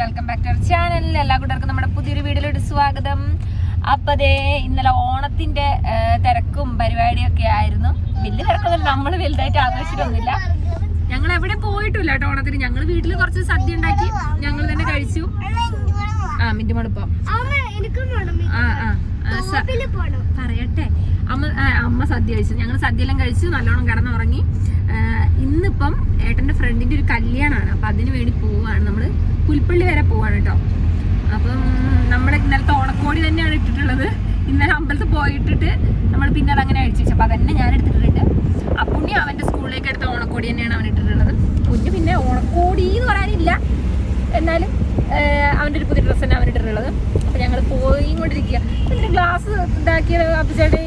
Welcome back to our channel എല്ലാ കൂട്ടർക്കും നമ്മുടെ പുതിയൊരു വീഡിയോയിലോട്ട് സ്വാഗതം. അപ്പൊ ദേ ഇന്നലെ ഓണത്തിന്റെ തിരക്കും പരിപാടിയൊക്കെ ആയിരുന്നു. വലിയ തിരക്കൊന്നും നമ്മൾ വലുതായിട്ട് ആഘോഷിച്ചിട്ടൊന്നുമില്ല. ഞങ്ങൾ എവിടെ പോയിട്ടില്ല കേട്ടോ ഓണത്തിന്. ഞങ്ങൾ വീട്ടിൽ കുറച്ച് സദ്യ ഉണ്ടാക്കി ഞങ്ങൾ തന്നെ കഴിച്ചു. ആ മിന്റുമടുപ്പം ആ ആ പറയട്ടെ. അമ്മ അമ്മ സദ്യ കഴിച്ചു. ഞങ്ങൾ സദ്യ എല്ലാം കഴിച്ചു നല്ലോണം കിടന്നുറങ്ങി. ഇന്നിപ്പം ഏട്ടന്റെ ഫ്രണ്ടിന്റെ ഒരു കല്യാണമാണ്. അപ്പം അതിന് വേണ്ടി പോവുകയാണ് നമ്മൾ പുൽപ്പള്ളി വരെ പോവാണ് കേട്ടോ. അപ്പം നമ്മൾ ഇന്നലത്തെ ഓണക്കോടി തന്നെയാണ് ഇട്ടിട്ടുള്ളത്. ഇന്നലെ അമ്പലത്തിൽ പോയിട്ടിട്ട് നമ്മൾ പിന്നെ അതങ്ങനെ അഴിച്ചു വെച്ചു. അപ്പം അതന്നെ ഞാൻ എടുത്തിട്ടുണ്ട്. അപ്പുണ്ണി അവന്റെ സ്കൂളിലേക്ക് എടുത്ത ഓണക്കോടി തന്നെയാണ് അവൻ ഇട്ടിട്ടുള്ളത്. കുഞ്ഞ് പിന്നെ ഓണക്കോടി എന്ന് പറയാനില്ല. എന്നാലും അവന്റെ ഒരു പുതിയ ഡ്രസ്സ് തന്നെ അവൻ ഇട്ടിട്ടുള്ളത്. അപ്പം ഞങ്ങൾ പോയി കൊണ്ടിരിക്കുക പിന്നെ ഗ്ലാസ് ഇതാക്കിയത് അപ്പിച്ചേട്ടേ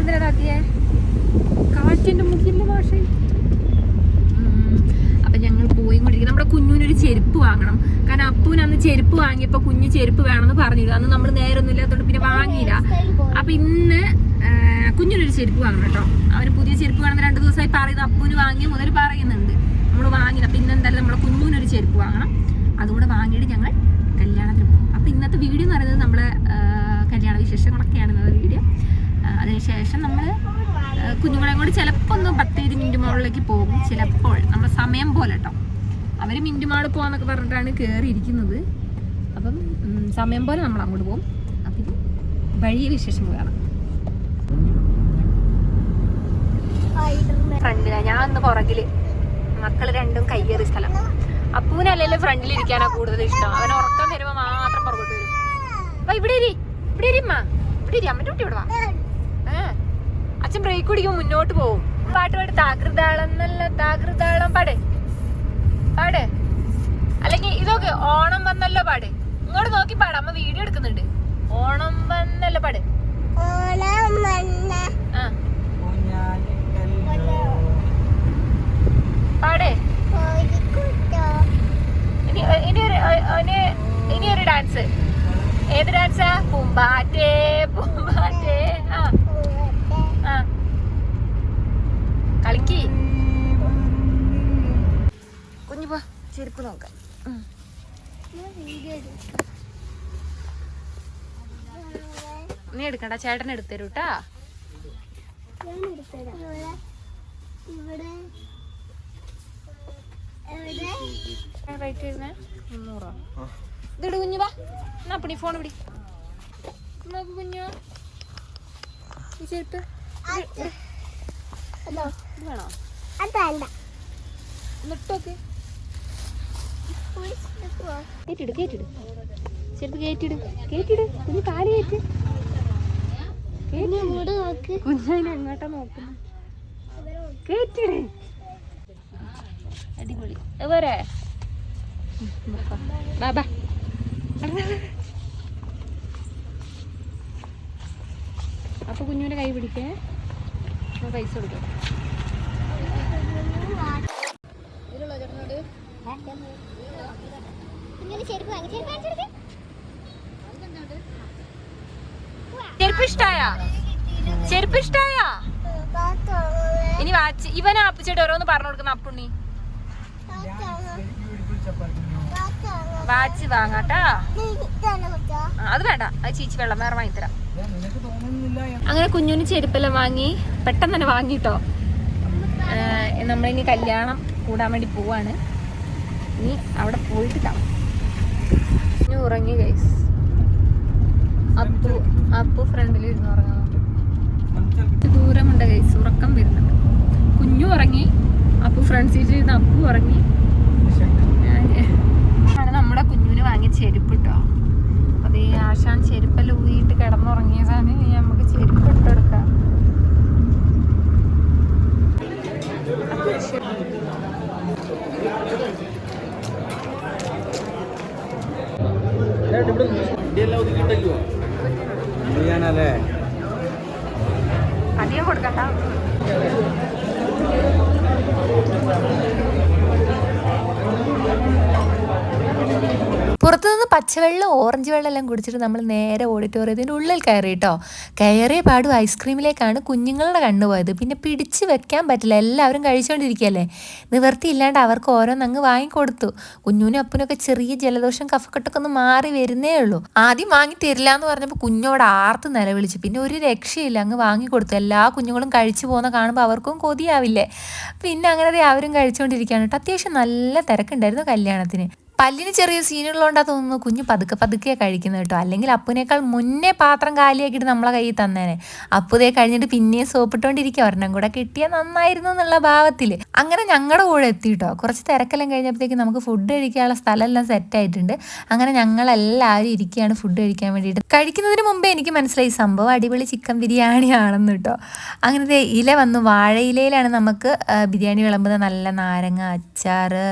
ഇതാക്കിയേ കാറ്റിന്റെ മുഖിന്റെ ഭാഷ അപ്പം ഞങ്ങൾ പോയി കൊണ്ടിരിക്കും നമ്മുടെ കുഞ്ഞുവിനൊരു ചെരുപ്പ് വാങ്ങണം. കാരണം അപ്പൂന് അന്ന് ചെരുപ്പ് വാങ്ങിയപ്പോൾ കുഞ്ഞു ചെരുപ്പ് വേണമെന്ന് പറഞ്ഞിരുന്നു. അന്ന് നമ്മൾ നേരൊന്നും അതുകൊണ്ട് പിന്നെ വാങ്ങിയില്ല. അപ്പം ഇന്ന് കുഞ്ഞിനൊരു ചെരുപ്പ് വാങ്ങണം കേട്ടോ. അവന് പുതിയ ചെരുപ്പ് വേണമെന്ന് രണ്ട് ദിവസമായി പറയുന്നത് അപ്പൂന് വാങ്ങിയ മുതൽ പറയുന്നുണ്ട്. നമ്മൾ വാങ്ങില്ല അപ്പം ഇന്ന് എന്തായാലും നമ്മുടെ കുഞ്ഞുവിനൊരു ചെരുപ്പ് വാങ്ങണം. അതുകൂടെ വാങ്ങിയിട്ട് ഞങ്ങൾ കല്യാണത്തിന് പോകും. അപ്പം ഇന്നത്തെ വീഡിയോ എന്ന് പറയുന്നത് നമ്മളെ ആഹ് കല്യാണ വിശേഷങ്ങളൊക്കെയാണ് ഇന്നത്തെ വീഡിയോ ആഹ് അതിനുശേഷം നമ്മൾ കൊണ്ട് ചിലപ്പോൾ ഒന്ന് പത്തേഴ് മിനിറ്റ് മോളിലേക്ക് പോകും. ചിലപ്പോൾ നമ്മുടെ സമയം പോലെ കേട്ടോ അവർ മിനിറ്റ് മാൾ പോകാന്നൊക്കെ പറഞ്ഞിട്ടാണ് കയറിയിരിക്കുന്നത് അപ്പം സമയം പോലെ നമ്മൾ അങ്ങോട്ട് പോകും. അപ്പം വഴിയ വിശേഷം കാണാം ഫ്രണ്ടിലാണ് ഞാൻ ഒന്ന് പുറകിൽ. മക്കൾ രണ്ടും കയ്യേറിയ സ്ഥലം. അപ്പൂനല്ലല്ലോ ഫ്രണ്ടിൽ ഇരിക്കാനാ കൂടുതൽ ഇഷ്ടം. അവൻ ഉറക്കം വരുമ്പോ മാത്രം പുറകോട്ട് വരും. വാ ഇവിടെ ഇരി. ഇവിടെ ഇവിടെ ഇരി. അമ്മ ഇവിടെ വാ. അച്ഛൻ ബ്രേക്ക് കുടിക്കും മുന്നോട്ട് പോകും പാട്ട് പാട്ട് താകൃതാളം നല്ല താകൃതാളം പാടേ. പാടേ. അല്ലെങ്കിൽ ഇതൊക്കെ ഓണം വന്നല്ലോ പാടേ. ഇങ്ങോട്ട് നോക്കി പാട്. അമ്മ വീഡിയോ എടുക്കുന്നുണ്ട്. ഓണം വന്നല്ലോ പാട്. ആ. പാടേ. ഇനി ഒരു ഇനി ഒരു ഡാൻസ് ഏത് ഡാൻസാ പൂമ്പാറ്റേ ആ ആ കളിക്ക് കുഞ്ഞു പോ ചെരുപ്പ് നോക്കാം. നീ എടുക്കണ്ട ചേട്ടൻ എടുത്തരൂ കേട്ടാ ഇതിട് കുഞ്ഞു വാ. എന്നാ പണി ഫോൺ പിടി. നോക്ക് കുഞ്ഞു ഈ ചെരുപ്പ് ഇത് വേണോ? എന്നിട്ടോക്ക് കേറ്റിട് കേറ്റിട്. ചെരുപ്പ് കേറ്റിട് കേറ്റിട്. കുഞ്ഞ് കാൽ കുഞ്ഞതിനെ എങ്ങോട്ടാ അടിപൊളി. അപ്പൊ കുഞ്ഞുവിന്റെ കൈ പിടിക്കേ. പൈസ കൊടുക്കാം. ഇനി വാച്ച് ഇവൻ അപ്പിച്ചിട്ട് ഓരോന്ന് പറഞ്ഞു കൊടുക്കുന്ന അപ്പുണ്ണി. വാച്ച് വാങ്ങാട്ടാ? അത് വേണ്ട. ചീച്ചി വെള്ളം വേറെ വാങ്ങിത്തരാം അങ്ങനെ കുഞ്ഞുന് ചെരുപ്പെല്ലാം വാങ്ങി പെട്ടെന്ന് തന്നെ വാങ്ങിട്ടോ. നമ്മളിനി കല്യാണം കൂടാൻ വേണ്ടി പോവാണ്. ഇനി അവിടെ പോയിട്ട് കാണാം ഉറങ്ങി ഗൈസ് അപ്പു അപ്പു ഫ്രണ്ടിൽ ഇരുന്ന് ഉറങ്ങാൻ ദൂരമുണ്ട് ഗൈസ് ഉറക്കം വരുന്നുണ്ട്. കുഞ്ഞു ഉറങ്ങി അപ്പു ഫ്രണ്ട് സീറ്റിൽ ഇരുന്ന് അപ്പു ഉറങ്ങി. ഞാൻ- നമ്മുടെ കുഞ്ഞുവിന് വാങ്ങിയ ചെരുപ്പ് കേട്ടോ അതേ ആശാൻ ചെരുപ്പെല്ലാം ഊരിയിട്ട് കിടന്നുറങ്ങിയതാണ്. നമുക്ക് ചെരുപ്പ് പച്ചവെള്ളം ഓറഞ്ച് വെള്ളം എല്ലാം കുടിച്ചിട്ട് നമ്മൾ നേരെ ഓഡിറ്റോറിയത്തിന്റെ ഉള്ളിൽ കയറി കേട്ടോ കയറിയ പാടും ഐസ്ക്രീമിലേക്കാണ് കുഞ്ഞുങ്ങളുടെ കണ്ണു പോയത്. പിന്നെ പിടിച്ച് വെക്കാൻ പറ്റില്ല. എല്ലാവരും കഴിച്ചുകൊണ്ടിരിക്കുകയല്ലേ നിവർത്തിയില്ലാണ്ട് അവർക്ക് ഓരോന്ന് അങ്ങ് വാങ്ങിക്കൊടുത്തു. കുഞ്ഞുനും അപ്പനൊക്കെ ചെറിയ ജലദോഷം കഫക്കെട്ടൊക്കെ ഒന്ന് മാറി വരുന്നേ ഉള്ളൂ. ആദ്യം വാങ്ങി തരില്ല എന്ന് പറഞ്ഞപ്പോൾ കുഞ്ഞോട് ആർത്ത് നിലവിളിച്ചു. പിന്നെ ഒരു രക്ഷയില്ല. അങ്ങ് വാങ്ങിക്കൊടുത്തു. എല്ലാ കുഞ്ഞുങ്ങളും കഴിച്ചു പോകുന്ന കാണുമ്പോൾ അവർക്കും കൊതിയാവില്ലേ? പിന്നെ അങ്ങനെ അവരും കഴിച്ചുകൊണ്ടിരിക്കുകയാണ് കേട്ടോ. അത്യാവശ്യം നല്ല തിരക്കുണ്ടായിരുന്നു കല്യാണത്തിന്. പല്ലിന് ചെറിയ സീനുള്ളതുകൊണ്ടാ തോന്നുന്നു കുഞ്ഞ് പതുക്കെ പതുക്കെ കഴിക്കുന്നത് കേട്ടോ. അല്ലെങ്കിൽ അപ്പുനേക്കാൾ മുന്നേ പാത്രം കാലിയാക്കിയിട്ട് നമ്മളെ കയ്യിൽ തന്നേനെ. അപ്പുതേ കഴിഞ്ഞിട്ട് പിന്നെയും സോപ്പിട്ടോണ്ടിരിക്കുക ഒരെണ്ണം കൂടെ കിട്ടിയാൽ നന്നായിരുന്നു എന്നുള്ള ഭാവത്തിൽ അങ്ങനെ ഞങ്ങളുടെ കൂടെ എത്തി കേട്ടോ കുറച്ച് തിരക്കെല്ലാം കഴിഞ്ഞപ്പോഴത്തേക്ക് നമുക്ക് ഫുഡ് കഴിക്കാനുള്ള സ്ഥലമെല്ലാം സെറ്റ് ആയിട്ടുണ്ട്. അങ്ങനെ ഞങ്ങളെല്ലാവരും ഇരിക്കുകയാണ് ഫുഡ് കഴിക്കാൻ വേണ്ടിയിട്ട്. കഴിക്കുന്നതിന് മുമ്പേ എനിക്ക് മനസ്സിലായി സംഭവം അടിപൊളി ചിക്കൻ ബിരിയാണി ആണെന്ന് കേട്ടോ. അങ്ങനത്തെ ഇല വന്നു. വാഴയിലയിലാണ് നമുക്ക് ബിരിയാണി വിളമ്പുന്നത്. നല്ല നാരങ്ങ അച്ചാറ്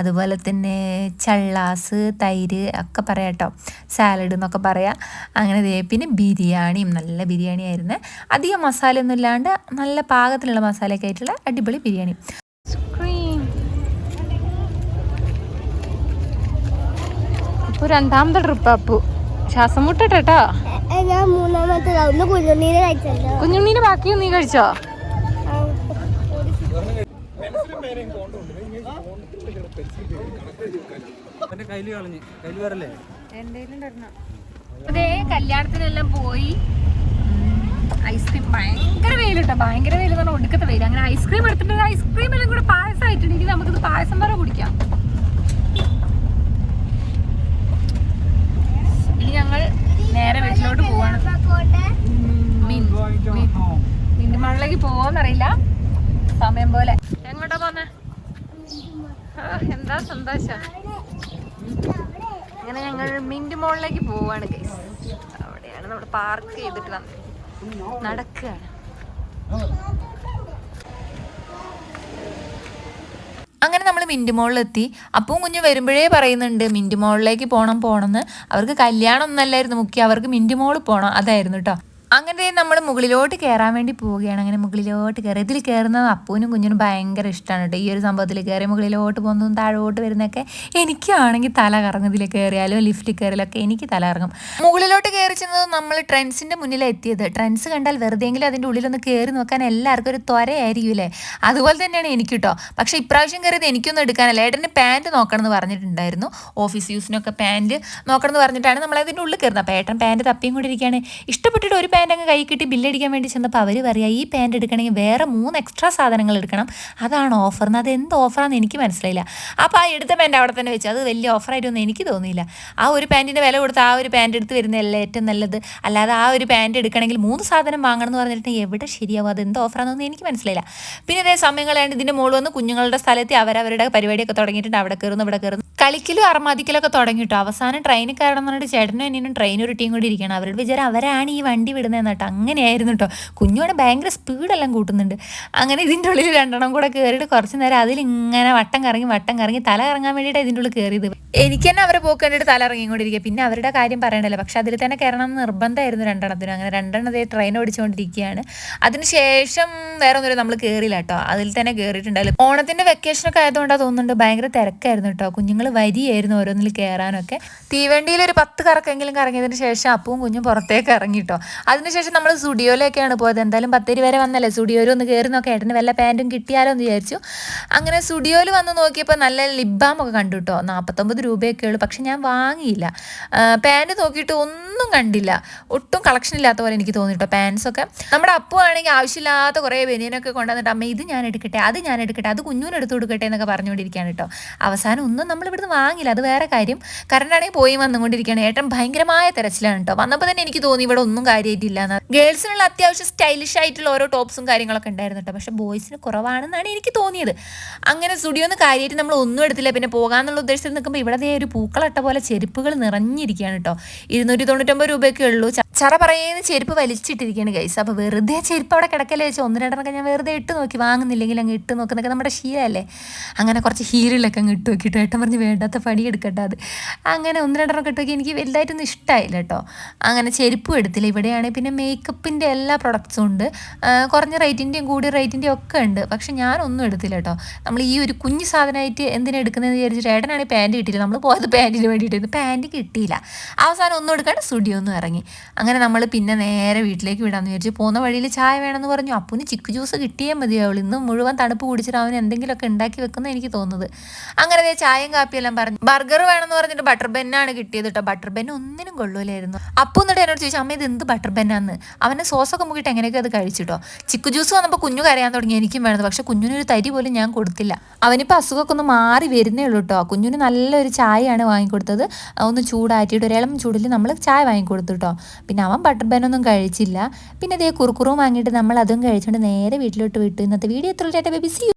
അതുപോലെ തന്നെ ചള്ളാസ് തൈര് ഒക്കെ പറയാം കേട്ടോ. സാലഡ് എന്നൊക്കെ പറയാം. അങ്ങനെ ദേ പിന്നെ ബിരിയാണിയും നല്ല ബിരിയാണി ആയിരുന്നു. അധികം മസാല ഒന്നും ഇല്ലാണ്ട് നല്ല പാകത്തിലുള്ള മസാലയൊക്കെ ആയിട്ടുള്ള അടിപൊളി ബിരിയാണി. അപ്പു രണ്ടാമത്തെ ട്രിപ്പ് അപ്പു. ശ്വാസം മുട്ടട്ടോ കുഞ്ഞുണ്ണീന് ബാക്കിയും നീ കഴിച്ചോ? അതെ കല്യാണത്തിനെല്ലാം പോയി. ഐസ്ക്രീം ഭയങ്കര വെയിൽ കേട്ടോ ഭയങ്കര വെയിൽ പറഞ്ഞാൽ ഒടുക്കത്തെ വെയിൽ അങ്ങനെ ഐസ്ക്രീം എടുത്തിട്ട് ഐസ്ക്രീം എല്ലാം കൂടെ പായസം നമുക്ക് നമുക്കിത് പായസം വരെ കുടിക്കാം. ഇനി ഞങ്ങൾ നേരെ വീട്ടിലോട്ട് പോവാണ്. മീൻ പോവാന്നറിയില്ല. സമയം പോലെ. എങ്ങോട്ടാ പോന്നെ? എന്താ സന്തോഷം? അങ്ങനെ ഞങ്ങൾ മിന്റ് മോളിലേക്ക് പോവാണ് ഗൈസ് അവിടെയാണ് നമ്മൾ പാർക്ക് ചെയ്തിട്ട് വന്നത്. നടക്കുകയാണ്. അങ്ങനെ നമ്മൾ മിന്റ് മോളിലെത്തി. അപ്പവും കുഞ്ഞു വരുമ്പോഴേ പറയുന്നുണ്ട് മിന്റ് മോളിലേക്ക് പോകണം പോകണമെന്ന് അവർക്ക് കല്യാണം ഒന്നല്ലായിരുന്നു മുഖ്യം. അവർക്ക് മിന്റ് മോളിൽ പോകണം അതായിരുന്നു കേട്ടോ അങ്ങനെ നമ്മൾ മുകളിലോട്ട് കയറാൻ വേണ്ടി പോവുകയാണ്. അങ്ങനെ മുകളിലോട്ട് കയറി ഇതിൽ കയറുന്നത് അപ്പൂനും കുഞ്ഞിനും ഭയങ്കര ഇഷ്ടമാണ് കേട്ടോ ഈ ഒരു സംഭവത്തിൽ കയറി മുകളിലോട്ട് പോകുന്നതും താഴോട്ട് വരുന്നതൊക്കെ എനിക്കാണെങ്കിൽ തല കറങ്ങും. ഇതിൽ കയറിയാലും ലിഫ്റ്റിൽ കയറിയാലൊക്കെ എനിക്ക് തല കറങ്ങും. മുകളിലോട്ട് കയറി ചെന്നത് നമ്മൾ ട്രെൻസിന്റെ മുന്നിൽ എത്തിയത്. ട്രെൻസ് കണ്ടാൽ വെറുതെയെങ്കിലും അതിന്റെ ഉള്ളിലൊന്ന് കയറി നോക്കാൻ എല്ലാവർക്കും ഒരു ത്വരയായിരിക്കുമല്ലേ അതുപോലെ തന്നെയാണ് എനിക്ക് കേട്ടോ പക്ഷേ ഇപ്രാവശ്യം കയറിയത് എനിക്കൊന്നും എടുക്കാനല്ല. ഏട്ടന് പാന്റ് നോക്കണം എന്ന് പറഞ്ഞിട്ടുണ്ടായിരുന്നു. ഓഫീസ് യൂസിനൊക്കെ പാന്റ് നോക്കണം എന്ന് പറഞ്ഞിട്ടാണ് നമ്മൾ അതിന്റെ ഉള്ളിൽ കയറുന്നത് അപ്പോൾ ഏട്ടൻ പാന്റ് തപ്പിയും കൊണ്ടിരിക്കുകയാണ്. ഇഷ്ടപ്പെട്ടിട്ട് ഒരു അങ്ങ് കൈ കിട്ടി ബില്ലടിക്കാൻ വേണ്ടി ചെന്നപ്പോൾ അവർ പറയുക ഈ പാന്റ് എടുക്കണമെങ്കിൽ വേറെ മൂന്ന് എക്സ്ട്രാ സാധനങ്ങൾ എടുക്കണം. അതാണ് ഓഫർ എന്ന് അത് എന്ത് ഓഫറാണെന്ന് എനിക്ക് മനസ്സിലായില്ല. അപ്പോൾ ആ എടുത്ത പാന്റ് അവിടെ തന്നെ വെച്ചു. അത് വലിയ ഓഫറായിട്ടൊന്നും എനിക്ക് തോന്നിയില്ല. ആ ഒരു പാന്റിന്റെ വില കൊടുത്ത് ആ ഒരു പാന്റ് എടുത്ത് വരുന്നതല്ല ഏറ്റവും നല്ലത്? അല്ലാതെ ആ ഒരു പാന്റ് എടുക്കണമെങ്കിൽ മൂന്ന് സാധനം വാങ്ങണം എന്ന് പറഞ്ഞിട്ട് എവിടെ ശരിയാവും? അത് എന്ത് ഓഫറാണെന്നൊന്നും എനിക്ക് മനസ്സിലായില്ല. പിന്നെ ഇതേ സമയങ്ങളായിട്ട് ഇതിന്റെ മുകളിൽ വന്ന് കുഞ്ഞുങ്ങളുടെ സ്ഥലത്ത് അവരവരുടെ പരിപാടിയൊക്കെ തുടങ്ങിയിട്ടുണ്ട്. അവിടെ കയറുന്നു ഇവിടെ കയറുന്നു. കളിക്കലും അറമാദിക്കലൊക്കെ തുടങ്ങിയിട്ടു? അവസാനം ട്രെയിനിൽ കയറണം എന്ന് പറഞ്ഞിട്ട് ചേട്ടനും അനിയനും ട്രെയിൻ ഒരു ടീം കൂടി ഇരിക്കണം അവരുടെ വിചാരം അവരാണ് ഈ വണ്ടി വിടുന്നത്. കേട്ടോ അങ്ങനെയായിരുന്നു കേട്ടോ കുഞ്ഞോടെ ഭയങ്കര സ്പീഡെല്ലാം കൂട്ടുന്നുണ്ട്. അങ്ങനെ ഇതിന്റെ ഉള്ളിൽ രണ്ടെണ്ണം കൂടെ കയറിയിട്ട് കുറച്ച് നേരം അതിലിങ്ങനെ വട്ടം കറങ്ങി വട്ടം കറങ്ങി തല കറങ്ങാൻ വേണ്ടിയിട്ട് ഇതിന്റെ ഉള്ളിൽ കയറിയത് എനിക്ക് തന്നെ അവരെ പോക്ക് കണ്ടിട്ട് തല ഇറങ്ങിക്കൊണ്ടിരിക്കുക. പിന്നെ അവരുടെ കാര്യം പറയണ്ടല്ലോ. പക്ഷെ അതിൽ തന്നെ കയറണം എന്ന് നിർബന്ധമായിരുന്നു രണ്ടെണ്ണത്തിനും. അങ്ങനെ രണ്ടെണ്ണത്തെ ട്രെയിൻ ഓടിച്ചുകൊണ്ടിരിക്കുകയാണ്. അതിനുശേഷം വേറെ ഒന്നും നമ്മൾ കയറിയില്ല കേട്ടോ അതിൽ തന്നെ കയറിയിട്ടുണ്ടായാലും ഓണത്തിന്റെ വെക്കേഷനൊക്കെ ആയതുകൊണ്ടാണ് തോന്നുന്നുണ്ട് ഭയങ്കര തിരക്കായിരുന്നു കേട്ടോ കുഞ്ഞുങ്ങൾ വരിയായിരുന്നു ഓരോന്നിൽ കയറാനൊക്കെ. തീവണ്ടിയിൽ ഒരു പത്ത് കറക്കെങ്കിലും കറങ്ങിയതിന് ശേഷം അപ്പവും കുഞ്ഞും പുറത്തേക്ക് ഇറങ്ങി കേട്ടോ അതിനുശേഷം നമ്മൾ സ്റ്റുഡിയോയിലേക്കാണ് പോയത്. എന്തായാലും പത്തേരി വരെ വന്നല്ലേ? സ്റ്റുഡിയോയിൽ ഒന്ന് കയറി നോക്കാം ഏട്ടന് വല്ല പാന്റും കിട്ടിയാലോ എന്ന് വിചാരിച്ചു. അങ്ങനെ സ്റ്റുഡിയോയിൽ വന്ന് നോക്കിയപ്പോൾ നല്ല ലിബാം ഒക്കെ കണ്ടു കേട്ടോ നാൽപ്പത്തൊമ്പത് രൂപയൊക്കെ ഉള്ളൂ. പക്ഷെ ഞാൻ വാങ്ങിയില്ല. പാന്റ് നോക്കിയിട്ട് ഒന്നും കണ്ടില്ല. ഒട്ടും കളക്ഷൻ ഇല്ലാത്ത പോലെ എനിക്ക് തോന്നി കേട്ടോ പാൻസൊക്കെ നമ്മുടെ അപ്പു ആണെങ്കിൽ ആവശ്യമില്ലാത്ത കുറേ ബനിയനൊക്കെ കൊണ്ടുവന്നിട്ട് അമ്മ ഇത് ഞാൻ എടുക്കട്ടെ അത് ഞാൻ എടുക്കട്ടെ അത് കുഞ്ഞൂന് എടുത്തു കൊടുക്കട്ടെ എന്നൊക്കെ പറഞ്ഞുകൊണ്ടിരിക്കുകയാണ് കേട്ടോ അവസാനം ഒന്നും നമ്മൾ ഇവിടുന്ന് വാങ്ങില്ല അത് വേറെ കാര്യം. കറണ്ടാണെങ്കിൽ പോയി വന്നുകൊണ്ടിരിക്കുകയാണ്. ഏട്ടൻ ഭയങ്കരമായ തിരച്ചിലാണ് കേട്ടോ വന്നപ്പോൾ തന്നെ എനിക്ക് തോന്നി ഇവിടെ ഒന്നും കാര്യമായിട്ടില്ല എന്ന് ഗേൾസിനുള്ള അത്യാവശ്യം സ്റ്റൈലിഷ് ആയിട്ടുള്ള ഓരോ ടോപ്സും കാര്യങ്ങളൊക്കെ ഉണ്ടായിരുന്നു കേട്ടോ പക്ഷെ ബോയ്സിന് കുറവാണെന്നാണ് എനിക്ക് തോന്നിയത്. അങ്ങനെ സ്റ്റുഡിയോന്ന് കാര്യമായിട്ട് നമ്മൾ ഒന്നും എടുത്തില്ല. പിന്നെ പോകാന്നുള്ള ഉദ്ദേശത്തിൽ നിൽക്കുമ്പോൾ ഇവിടെ ഒരു പൂക്കളട്ട പോലെ ചെരുപ്പുകൾ നിറഞ്ഞിരിക്കുകയാണ് കേട്ടോ ഇരുന്നൂറ്റി തൊണ്ണൂറ്റൊമ്പത് രൂപയൊക്കെ ഉള്ളൂ. ചറ പറയുന്ന ചെരുപ്പ് വലിച്ചിട്ടിരിക്കുകയാണ് ഗൈസ് അപ്പോൾ വെറുതെ ചെരുപ്പ് അവിടെ കിടക്കല്ലേ വെച്ചാൽ ഒന്ന് രണ്ടെണ്ണം ഞാൻ വെറുതെ ഇട്ട് നോക്കി. വാങ്ങുന്നില്ലെങ്കിൽ അങ്ങ് ഇട്ട് നോക്കുന്നൊക്കെ നമ്മുടെ ശീലമല്ലേ അങ്ങനെ കുറച്ച് ഹീലുകളൊക്കെ അങ്ങ് ഇട്ട് നോക്കിയിട്ട് ഏട്ടൻ പറഞ്ഞ് വേണ്ടാത്ത പണി എടുക്കട്ടെ അത്. അങ്ങനെ ഒന്ന് രണ്ടെണ്ണം കിട്ടുമൊക്കെ എനിക്ക് വലുതായിട്ടൊന്നും ഇഷ്ടമായില്ല കേട്ടോ അങ്ങനെ ചെരുപ്പും എടുത്തില്ല. ഇവിടെയാണെങ്കിൽ പിന്നെ മേക്കപ്പിന്റെ എല്ലാ പ്രൊഡക്ട്സും ഉണ്ട്. കുറഞ്ഞ റേറ്റിന്റെയും കൂടിയ റേറ്റിന്റെയും ഒക്കെ ഉണ്ട്. പക്ഷെ ഞാനൊന്നും എടുത്തില്ല കേട്ടോ. നമ്മൾ ഈ ഒരു കുഞ്ഞു സാധനമായിട്ട് എന്തിനാ എടുക്കുന്നതെന്ന് വിചാരിച്ചിട്ട് ഏട്ടനാണെങ്കിൽ പാന്റ് കിട്ടിയില്ല. നമ്മൾ പോയത് പാന്റിന് വേണ്ടിയിട്ട് പാന്റ് കിട്ടിയില്ല. അവസാനം ഒന്നും എടുക്കാണ്ട് സ്റ്റുഡിയോ ഒന്നും ഇറങ്ങി. അങ്ങനെ നമ്മൾ പിന്നെ നേരെ വീട്ടിലേക്ക് വിടാമെന്ന് വിചാരിച്ചു പോകുന്ന വഴിയിൽ ചായ വേണമെന്ന് പറഞ്ഞു. അപ്പൂന് ചിക്ക് ജ്യൂസ് കിട്ടിയേ മതിയാവുള്ളൂ ഇന്ന് മുഴുവൻ തണുപ്പ് കുടിച്ചിട്ട് അവന് എന്തെങ്കിലുമൊക്കെ ഉണ്ടാക്കി വെക്കുന്ന എനിക്ക് തോന്നുന്നത്. അങ്ങനെ ചായയും കാപ്പിയെല്ലാം പറഞ്ഞു. ബർഗർ വേണമെന്ന് പറഞ്ഞിട്ട് ബട്ടർ ബെന്നാണ് കിട്ടിയത് കേട്ടോ. ബട്ടർ ബെൻ ഒന്നിനും കൊള്ളൂലായിരുന്നു. അപ്പു എന്നിട്ട് എന്നോട് ചോദിച്ചു അമ്മ ഇത് എന്ത് ബട്ടർ ബെന്നാന്ന് അവനെ സോസൊക്കെ മുക്കിയിട്ട് എങ്ങനെയൊക്കെ അത് കഴിച്ചിട്ടോ? ചിക്കു ജ്യൂസ് വന്നപ്പോൾ കുഞ്ഞു കരയാൻ തുടങ്ങി എനിക്കും വേണത് പക്ഷെ കുഞ്ഞിനൊരു തരി പോലും ഞാൻ കൊടുത്തില്ല. അവനിപ്പോൾ അസുഖമൊക്കെ ഒന്ന് മാറി വരുന്നേ ഉള്ളൂ കേട്ടോ കുഞ്ഞിന് നല്ലൊരു ചായയാണ് വാങ്ങിക്കൊടുത്തത്. ഒന്ന് ചൂടാറ്റിയിട്ട് ഒരു ഇളം ചൂടിൽ നമ്മൾ ചായ വാങ്ങിക്കൊടുത്തു കേട്ടോ പിന്നെ അവൻ ബട്ടർ ബനൊന്നും കഴിച്ചില്ല. പിന്നെ അതേ കുറുക്കുറും വാങ്ങിയിട്ട് നമ്മൾ അതും കഴിച്ചുകൊണ്ട് നേരെ വീട്ടിലോട്ട് വിട്ടു. ഇന്നത്തെ വീഡിയോ എത്ര ബേബി സി